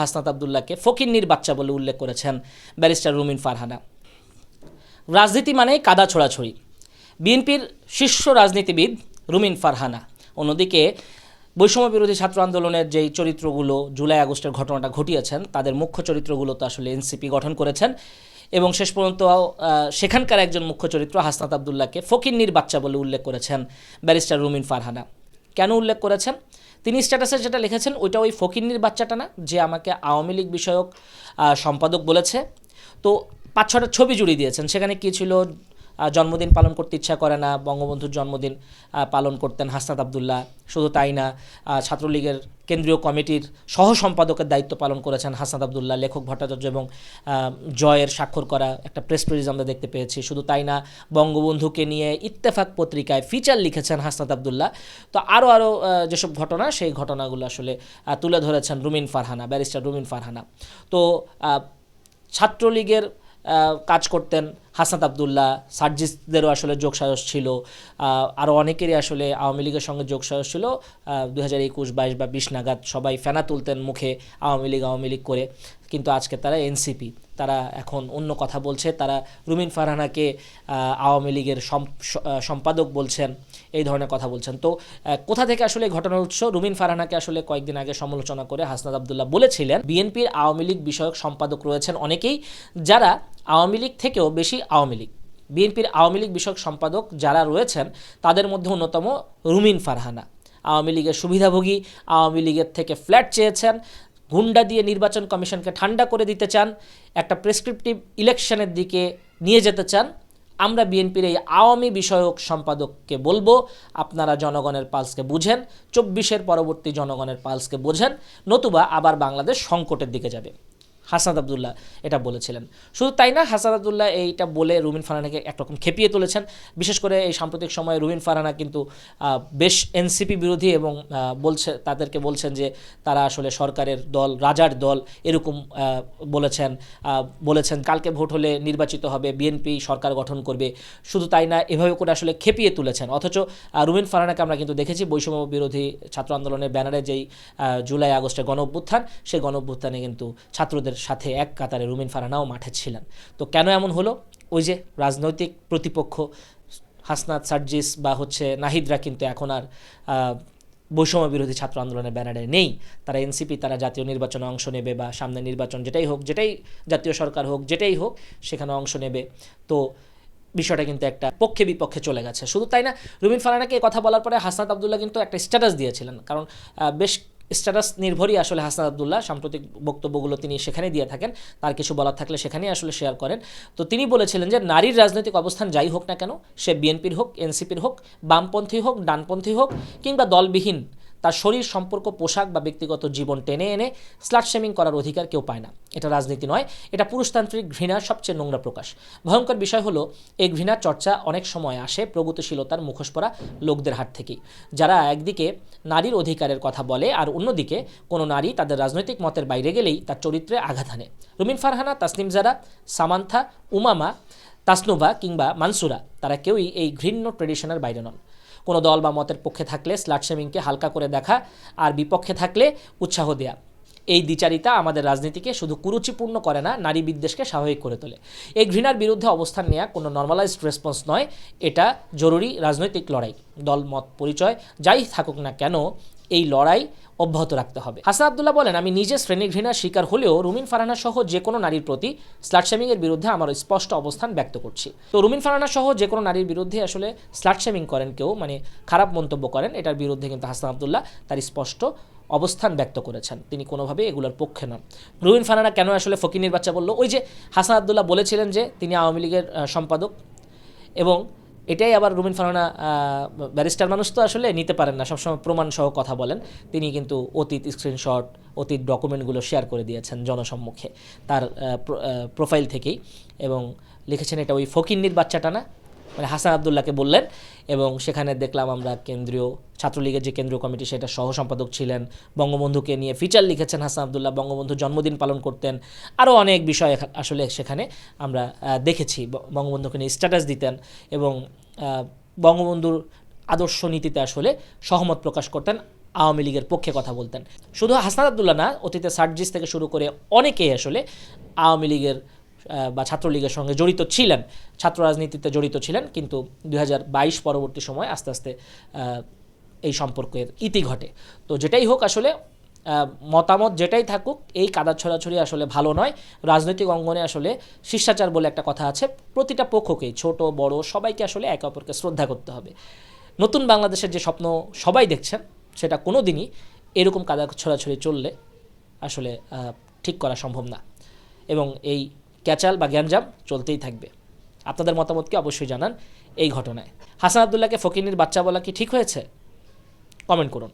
হাসনাত আবদুল্লাহকে ফকিন্নির বাচ্চা বলে উল্লেখ করেছেন ব্যারিস্টার রুমিন ফারহানা। রাজনীতি মানে কাদা ছোড়াছড়ি। বিএনপির শীর্ষ রাজনীতিবিদ রুমিন ফারহানা। অন্যদিকে বৈষম্য বিরোধী ছাত্র আন্দোলনের যেই চরিত্রগুলো জুলাই আগস্টের ঘটনাটা ঘটিয়েছেন, তাদের মুখ্য চরিত্রগুলো তো আসলে এনসিপি গঠন করেছেন এবং শেষ পর্যন্ত সেখানকার একজন মুখ্য চরিত্র হাসনাত আবদুল্লাহকে ফকিন্নির বাচ্চা বলে উল্লেখ করেছেন ব্যারিস্টার রুমিন ফারহানা। কেন উল্লেখ করেছেন? তিনি স্ট্যাটাসে যেটা লিখেছেন ওইটা ওই ফকিন্নির বাচ্চাটা না, যে আমাকে আওয়ামী লীগ বিষয়ক সম্পাদক বলেছে। তো পাঁচ ছটা ছবি জুড়ে দিয়েছেন। সেখানে কী ছিল? জন্মদিন পালন করতে ইচ্ছা করে না, বঙ্গবন্ধুর জন্মদিন পালন করতেন হাসনাত আবদুল্লাহ। শুধু তাই না ছাত্রলীগের কেন্দ্রীয় কমিটির সহ সম্পাদকের দায়িত্ব পালন করেছেন হাসনাত আবদুল্লাহ, লেখক ভট্টাচার্য এবং জয়ের স্বাক্ষর করা একটা প্রেস রিলিজ আমরা দেখতে পেয়েছি। শুধু তাই না, বঙ্গবন্ধুকে নিয়ে ইত্তেফাক পত্রিকায় ফিচার লিখেছেন হাসনাত আবদুল্লাহ। তো আরও আরও যেসব ঘটনা, সেই ঘটনাগুলো আসলে তুলে ধরেছেন রুমিন ফারহানা ব্যারিস্টার রুমিন ফারহানা। তো ছাত্রলীগের কাজ করতেন হাসনাত আবদুল্লাহ, সার্জিসদেরও আসলে যোগসাহস ছিল। আরও অনেকেরই আসলে আওয়ামী লীগের সঙ্গে যোগসাহস ছিল। দু হাজার একুশ, বাইশ বা বিশ নাগাদ সবাই ফেনা তুলতেন মুখে আওয়ামী লীগ আওয়ামী লীগ করে। কিন্তু আজকে তারা এনসিপি, তারা এখন অন্য কথা বলছে। তারা রুমিন ফারহানাকে আওয়ামী লীগের সম্পাদক বলছেন, এই ধরনের কথা বলছেন। তো কোথা থেকে আসলে ঘটনার উৎস? রুমিন ফারহানাকে আসলে কয়েকদিন আগে সমালোচনা করে হাসনাত আবদুল্লাহ বলেছিলেন, বিএনপির আওয়ামী লীগ বিষয়ক সম্পাদক রয়েছেন অনেকেই, যারা আওয়ামী লীগ থেকেও বেশি আওয়ামী লীগ। বিএনপির আওয়ামী লীগ বিষয়ক সম্পাদক যারা রয়েছেন, তাদের মধ্যে অন্যতম রুমিন ফারহানা। আওয়ামী লীগের সুবিধাভোগী, আওয়ামী লীগের থেকে ফ্ল্যাট চেয়েছেন, গুন্ডা দিয়ে নির্বাচন কমিশনকে ঠান্ডা করে দিতে চান, একটা প্রেসক্রিপটিভ ইলেকশনের দিকে নিয়ে যেতে চান, আমরা বিএনপির এই আওয়ামী বিষয়ক সম্পাদককে বলব, আপনারা জনগণের পালসকে বুঝেন, চব্বিশের পরবর্তী জনগণের পালসকে বোঝেন, নতুবা আবার বাংলাদেশ সংকটের দিকে যাবে। হাসান আবদুল্লাহ এটা বলেছিলেন। শুধু তাই না, হাসান আবদুল্লাহ এইটা বলে রুমিন ফারহানাকে একরকম খেপিয়ে তুলেছেন। বিশেষ করে এই সাম্প্রতিক সময়ে রুমিন ফারহানা কিন্তু বেশ এনসিপি বিরোধী এবং বলছে, তাদেরকে বলছেন যে তারা আসলে সরকারের দল, রাজার দল এরকম বলেছেন বলেছেন কালকে ভোট হলে নির্বাচিত হবে বিএনপি সরকার গঠন করবে। শুধু তাই না, এভাবে করে আসলে খেপিয়ে তুলেছেন। অথচ রুমিন ফারহানাকে আমরা কিন্তু দেখেছি বৈষম্য বিরোধী ছাত্র আন্দোলনের ব্যানারে যেই জুলাই আগস্টে গণ অভ্যুত্থান সেই গণ অভ্যুত্থানে কিন্তু ছাত্রদের সাথে এক কাতারে রুমিন ফারানাও মাঠে ছিলেন। তো কেন এমন হলো? ওই যে রাজনৈতিক প্রতিপক্ষ হাসনাত সার্জিস বা হচ্ছে নাহিদরা কিন্তু এখন আর বৈষম্য বিরোধী ছাত্র আন্দোলনের ব্যানারে নেই। তারা এনসিপি, তারা জাতীয় নির্বাচনে অংশ নেবে বা সামনে নির্বাচন যেটাই হোক, যেটাই জাতীয় সরকার হোক, যেটাই হোক, সেখানে অংশ নেবে। তো বিষয়টা কিন্তু একটা পক্ষে বিপক্ষে চলে গেছে। শুধু তাই না রুমিন ফারহানাকে এই কথা বলার পরে হাসনাত আবদুল্লাহ কিন্তু একটা স্ট্যাটাস দিয়েছিলেন। কারণ বেশ স্ট্যাটাস নির্ভরই আসলে হাসান আবদুল্লাহ। সাম্প্রতিক বক্তব্যগুলো তিনি সেখানে দিয়ে থাকেন। তার কিছু বলার থাকলে সেখানেই আসলে শেয়ার করেন। তো তিনি বলেছিলেন যে, নারীর রাজনৈতিক অবস্থান যাই হোক না কেন, সে বিএনপির হোক, এনসিপির হোক, বামপন্থী হোক, ডানপন্থী হোক, কিংবা দলবিহীন তার শরীর, সম্পর্ক, পোশাক বা ব্যক্তিগত জীবন টেনে এনে স্লাট শেমিং করার অধিকার কেউ পায় না। এটা রাজনীতি নয়, এটা পুরুষতান্ত্রিক ঘৃণার সবচেয়ে নোংরা প্রকাশ। ভয়ঙ্কর বিষয় হলো, এই ঘৃণার চর্চা অনেক সময় আসে প্রগতিশীলতার মুখোশ পরা লোকদের হাত থেকেই। যারা একদিকে নারীর অধিকারের কথা বলে আর অন্যদিকে কোনো নারী তাদের রাজনৈতিক মতের বাইরে গেলেই তার চরিত্রে আঘাত হানে। রুমিন ফারহানা, তাসনিম জারা, সামান্থা, উমামা, তাসনুভা কিংবা মানসুরা, তারা কেউই এই ঘৃণ্য ট্রেডিশনের বাইরে নন। কোনো দল বা মতের পক্ষে থাকলে স্লাট শেমিংকে হালকা করে দেখা আর বিপক্ষে থাকলে উৎসাহ দেয়া। এই দ্বিচারিতা আমাদের রাজনীতিকে শুধু কুরুচিপূর্ণ করে না, নারী বিদ্বেষকে স্বাভাবিক করে তোলে। এই ঘৃণার বিরুদ্ধে অবস্থান নেওয়া কোনো নর্মালাইজড রেসপন্স নয়, এটা জরুরি রাজনৈতিক লড়াই, দল, মত, পরিচয়, যাই থাকুক না কেন, এই লড়াই অব্যাহত রাখতে হবে। হাসান আবদুল্লাহ বলেন, আমি নিজে শ্রেণি ঘৃণার শিকার হলেও রুমিন ফারানা সহ যে কোনো নারীর প্রতি স্লাট শেমিংয়ের বিরুদ্ধে আমার স্পষ্ট অবস্থান ব্যক্ত করছি। তো রুমিন ফারানা সহ যে কোনো নারীর বিরুদ্ধে আসলে স্লাট শেমিং করেন কেউ মানে খারাপ মন্তব্য করেন, এটার বিরুদ্ধে কিন্তু হাসান আবদুল্লাহ তার স্পষ্ট অবস্থান ব্যক্ত করেছেন। তিনি কোনোভাবে এগুলোর পক্ষে নন। রুবিন ফারহানা কেন আসলে ফকিনির বাচ্চা বলল? ওই যে হাসান আবদুল্লাহ বলেছিলেন যে তিনি আওয়ামী লীগের সম্পাদক এবং এটাই আবার রুবিন ফারহানা ব্যারিস্টার মানুষ তো আসলে নিতে পারেন না। সবসময় প্রমাণ সহ কথা বলেন। তিনি কিন্তু অতীত স্ক্রিনশট অতীত ডকুমেন্টগুলো শেয়ার করে দিয়েছেন জনসম্মুখে তার প্রোফাইল থেকেই এবং লিখেছেন এটা ওই ফকিন্নির বাচ্চাটা না? মানে হাসান আবদুল্লাহকে বললেন এবং সেখানে দেখলাম আমরা কেন্দ্রীয় ছাত্রলীগের যে কেন্দ্রীয় কমিটি, সেটা সহ সম্পাদক ছিলেন, বঙ্গবন্ধুকে নিয়ে ফিচার লিখেছেন হাসান আবদুল্লাহ বঙ্গবন্ধু জন্মদিন পালন করতেন। আরও অনেক বিষয় আসলে সেখানে আমরা দেখেছি। বঙ্গবন্ধুকে নিয়ে স্ট্যাটাস দিতেন এবং বঙ্গবন্ধুর আদর্শ নীতিতে আসলে সহমত প্রকাশ করতেন, আওয়ামী লীগের পক্ষে কথা বলতেন। শুধু হাসান আবদুল্লাহ না, অতীতে সার্জিস থেকে শুরু করে অনেকেই আসলে আওয়ামী লীগের বা ছাত্রলীগের সঙ্গে জড়িত ছিলেন। ছাত্র রাজনীতিতে জড়িত ছিলেন, কিন্তু দু হাজার বাইশ পরবর্তী সময় আস্তে আস্তে এই সম্পর্কের ইতি ঘটে। তো যেটাই হোক আসলে মতামত যেটাই থাকুক, এই কাদা ছড়াছড়ি আসলে ভালো নয়। রাজনৈতিক অঙ্গনে আসলে শিষ্টাচার বলে একটা কথা আছে, প্রতিটা পক্ষকেই ছোট, বড়, সবাইকে আসলে একে অপরকে শ্রদ্ধা করতে হবে। নতুন বাংলাদেশের যে স্বপ্ন সবাই দেখছেন সেটা কোনো দিনই এরকম কাদা ছড়াছড়ি চললে আসলে ঠিক করা সম্ভব না। এবং এই ক্যাচাল বা গ্যাঞ্জাম চলতেই থাকবে। আপনাদের মতামতকে অবশ্যই জানান এই ঘটনায়। হাসান আবদুল্লাহকে ফকিনির বাচ্চা বলা কি ঠিক হয়েছে? কমেন্ট করুন।